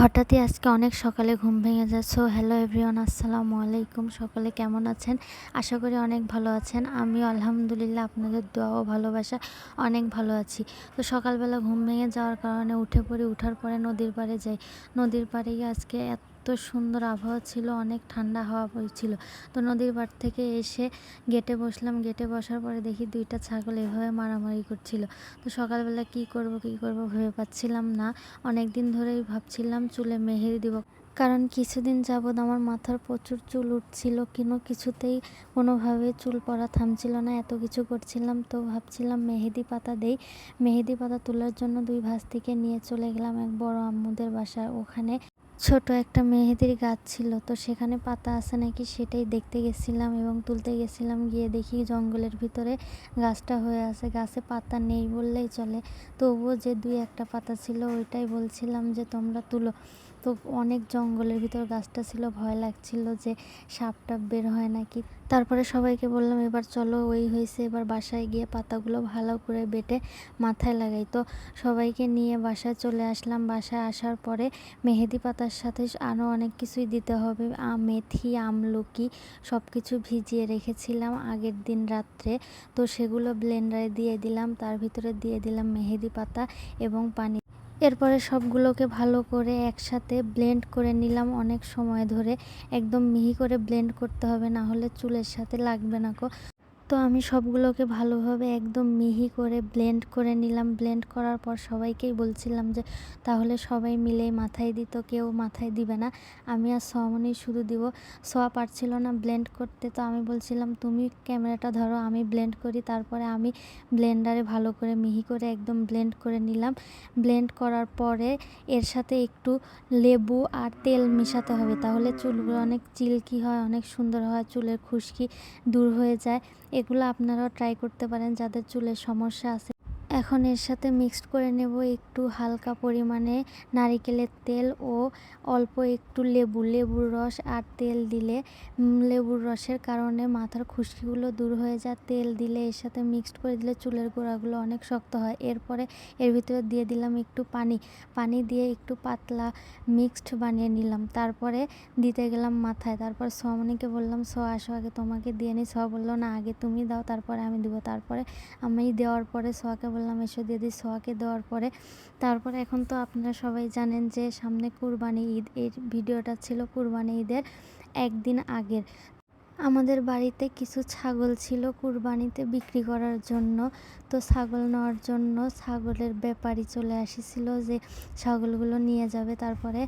হঠাৎই আজকে অনেক সকালে ঘুম ভেঙে সো হ্যালো এভরিওয়ান আসসালামু আলাইকুম। সকলে কেমন আছেন? আশা করি অনেক ভালো আছেন। আমি আলহামদুলিল্লাহ আপনাদের দোয়া ও ভালোবাসা অনেক ভালো আছি। তো সকালবেলা ঘুম ভেঙে যাওয়ার কারণে উঠে পড়ি, উঠার পরে নদীর পাড়ে যাই। নদীর পাড়ে গিয়ে আজকে এত সুন্দর আবহাওয়া ছিল, অনেক ঠান্ডা হাওয়া বইছিল তো নদীর পাড় থেকে এসে গেটে বসলাম। গেটে বসার পরে দেখি দুইটা ছাগল এভাবে মারামারি করছিল। তো সকালবেলা কি করব কি করব ভেবে পাচ্ছিলাম না। অনেক দিন ধরেই ভাবছিলাম চুলে মেহেদি দিব। কারণ কিছুদিন যাবৎ আমার মাথার প্রচুর চুল উঠছিল। কোনো কিছুতেই কোনোভাবে চুল পড়া থামছিল না। এত কিছু করছিলাম তো ভাবছিলাম মেহেদি পাতা দেই। মেহেদি পাতা তোলার জন্য দুই ভাস্তিকে নিয়ে চলে গেলাম এক বড় আম্মুদের বাসায়। ওখানে ছোট একটা মেহেদির গাছ ছিল, তো সেখানে পাতা আছে নাকি সেটাই দেখতে গেছিলাম এবং তুলতে গেছিলাম। গিয়ে দেখি জঙ্গলের ভিতরে গাছটা হয়ে আছে, গাছে পাতা নেই বললেই চলে। তবুও যে দুই একটা পাতা ছিল, ওইটাই বলছিলাম যে তোমরা তুলো। তো অনেক জঙ্গলের ভিতর গাছটা ছিল, ভয় লাগছিল যে সাপ টাপ বের হয় নাকি। তারপরে সবাইকে বললাম, এবার চলো, ওই হয়েছে, এবার বাসায় গিয়ে পাতাগুলো ভালো করে বেটে মাথায় লাগাই। তো সবাইকে নিয়ে বাসায় চলে আসলাম। বাসায় আসার পরে মেহেদি পাতার সাথে আরও অনেক কিছুই দিতে হবে। মেথি আমলকি সব কিছু ভিজিয়ে রেখেছিলাম আগের দিন রাত্রে। তো সেগুলো ব্লেন্ডারে দিয়ে দিলাম, তার ভিতরে দিয়ে দিলাম মেহেদি পাতা এবং পানি। এরপরে সবগুলোকে ভালো করে একসাথে ব্লেন্ড করে নিলাম অনেক সময় ধরে। একদম মিহি করে ব্লেন্ড করতে হবে, না হলে চুলের সাথে লাগবে না কো তো আমি সবগুলোকে ভালোভাবে একদম মিহি করে ব্লেন্ড করে নিলাম। ব্লেন্ড করার পর সবাইকেই বলছিলাম যে, তাহলে সবাই মিলেই মাথায় দিত কেউ মাথায় দিবে না। আমি আর সোয়ামনি শুধু দিব। সোয়া পারছিল না ব্লেন্ড করতে, তো আমি বলছিলাম, তুমি ক্যামেরাটা ধরো, আমি ব্লেন্ড করি। তারপরে আমি ব্লেন্ডারে ভালো করে মিহি করে একদম ব্লেন্ড করে নিলাম। ব্লেন্ড করার পরে এর সাথে একটু লেবু আর তেল মেশাতে হবে। তাহলে চুলগুলো অনেক চিল্কি হয়, অনেক সুন্দর হয়, চুলের খুশকি দূর হয়ে যায়। এগুলো আপনারাও ট্রাই করতে পারেন যাদের চুলের সমস্যা আছে। এখন এর সাথে মিক্সড করে নেব একটু হালকা পরিমাণে নারিকেলের তেল ও অল্প একটু লেবু। লেবুর রস আর তেল দিলে লেবুর রসের কারণে মাথার খুশকিগুলো দূর হয়ে যায়। তেল দিলে এর সাথে মিক্সড করে দিলে চুলের গোড়াগুলো অনেক শক্ত হয়। এরপরে এর ভিতরে দিয়ে দিলাম একটু পানি। পানি দিয়ে একটু পাতলা মিক্সড বানিয়ে নিলাম। তারপরে দিতে গেলাম মাথায়। তারপর সোয়ামনিকে বললাম, স, আসো আগে তোমাকে দিয়ে নি। স বলল, না, আগে তুমি দাও, তারপরে আমি দিব। তারপরে আমি দেওয়ার পরে সোয়াকে বললাম এসো দিদি সোয়াকে দেওয়ার পরে। তারপরে এখন তো আপনারা সবাই জানেন যে সামনে কুরবানি ঈদ, এর ভিডিওটা ছিল কুরবানি ঈদের একদিন আগের। আমাদের বাড়িতে কিছু ছাগল ছিল কুরবানিতে বিক্রি করার জন্য। তো ছাগল নেওয়ার জন্য ছাগলের ব্যাপারী চলে এসেছিল যে ছাগলগুলো নিয়ে যাবে। তারপরে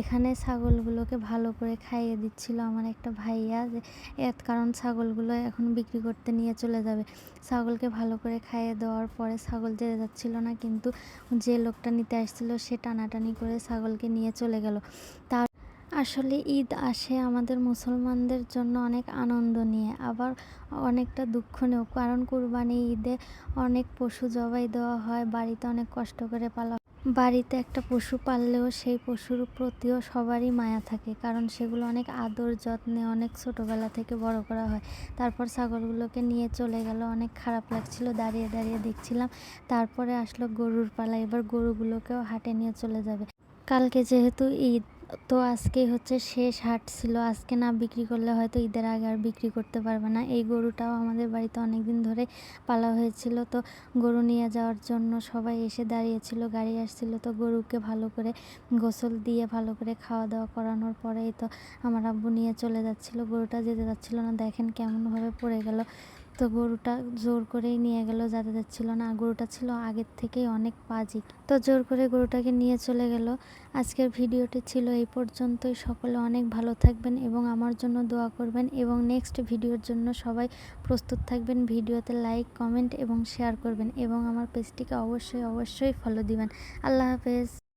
এখানে ছাগলগুলোকে ভালো করে খাইয়ে দিচ্ছিল আমার একটা ভাইয়া যে কারণ ছাগলগুলো এখন বিক্রি করতে নিয়ে চলে যাবে। ছাগলকে ভালো করে খাইয়ে দেওয়ার পরে ছাগল যেতে যাচ্ছিল না, কিন্তু যে লোকটা নিতে আসছিল সে টানাটানি করে ছাগলকে নিয়ে চলে গেল। তার আসলে ঈদ আসে আমাদের মুসলমানদের জন্য অনেক আনন্দ নিয়ে, আবার অনেকটা দুঃখ নেও কারণ কুরবানি ঈদে অনেক পশু জবাই দেওয়া হয়, বাড়িতে অনেক কষ্ট করে পালা বাড়িতে একটা পশু পাললেও সেই পশুর প্রতিও সবারই মায়া থাকে, কারণ সেগুলো অনেক আদর যত্নে অনেক ছোটোবেলা থেকে বড় করা হয়। তারপর ছাগলগুলোকে নিয়ে চলে গেল, অনেক খারাপ লাগছিল, দাঁড়িয়ে দাঁড়িয়ে দেখছিলাম। তারপরে আসলো গরুর পালা, এবার গরুগুলোকেও হাটে নিয়ে চলে যাবে। কালকে যেহেতু ঈদ তো আজকে হচ্ছে শেষ হাট ছিল। আজকে না বিক্রি করলে হয়তো ঈদের আগে আর বিক্রি করতে পারবে না। এই গরুটাও আমাদের বাড়িতে অনেক দিন ধরে পালা হয়েছিল। তো গরু নিয়ে যাওয়ার জন্য সবাই এসে দাঁড়িয়েছিল, গাড়ি আসছিল। তো গরুকে ভালো করে গোসল দিয়ে, ভালো করে খাওয়া দাওয়া করানোর পরেই তো আমার আব্বু নিয়ে চলে যাচ্ছিল। গরুটা যেতে যাচ্ছিল না। দেখেন কেমনভাবে পড়ে গেল। তো গরুটা জোর করেই নিয়ে গেল, যাতে যাচ্ছিল না। গরুটা ছিল আগের থেকেই অনেক পাজি। তো জোর করে গরুটাকে নিয়ে চলে গেল। আজকের ভিডিওটি ছিল এই পর্যন্তই। সকলে অনেক ভালো থাকবেন এবং আমার জন্য দোয়া করবেন। এবং নেক্সট ভিডিওর জন্য সবাই প্রস্তুত থাকবেন। ভিডিওতে লাইক, কমেন্ট এবং শেয়ার করবেন এবং আমার পেজটিকে অবশ্যই অবশ্যই ফলো দিবেন। আল্লাহ হাফেজ।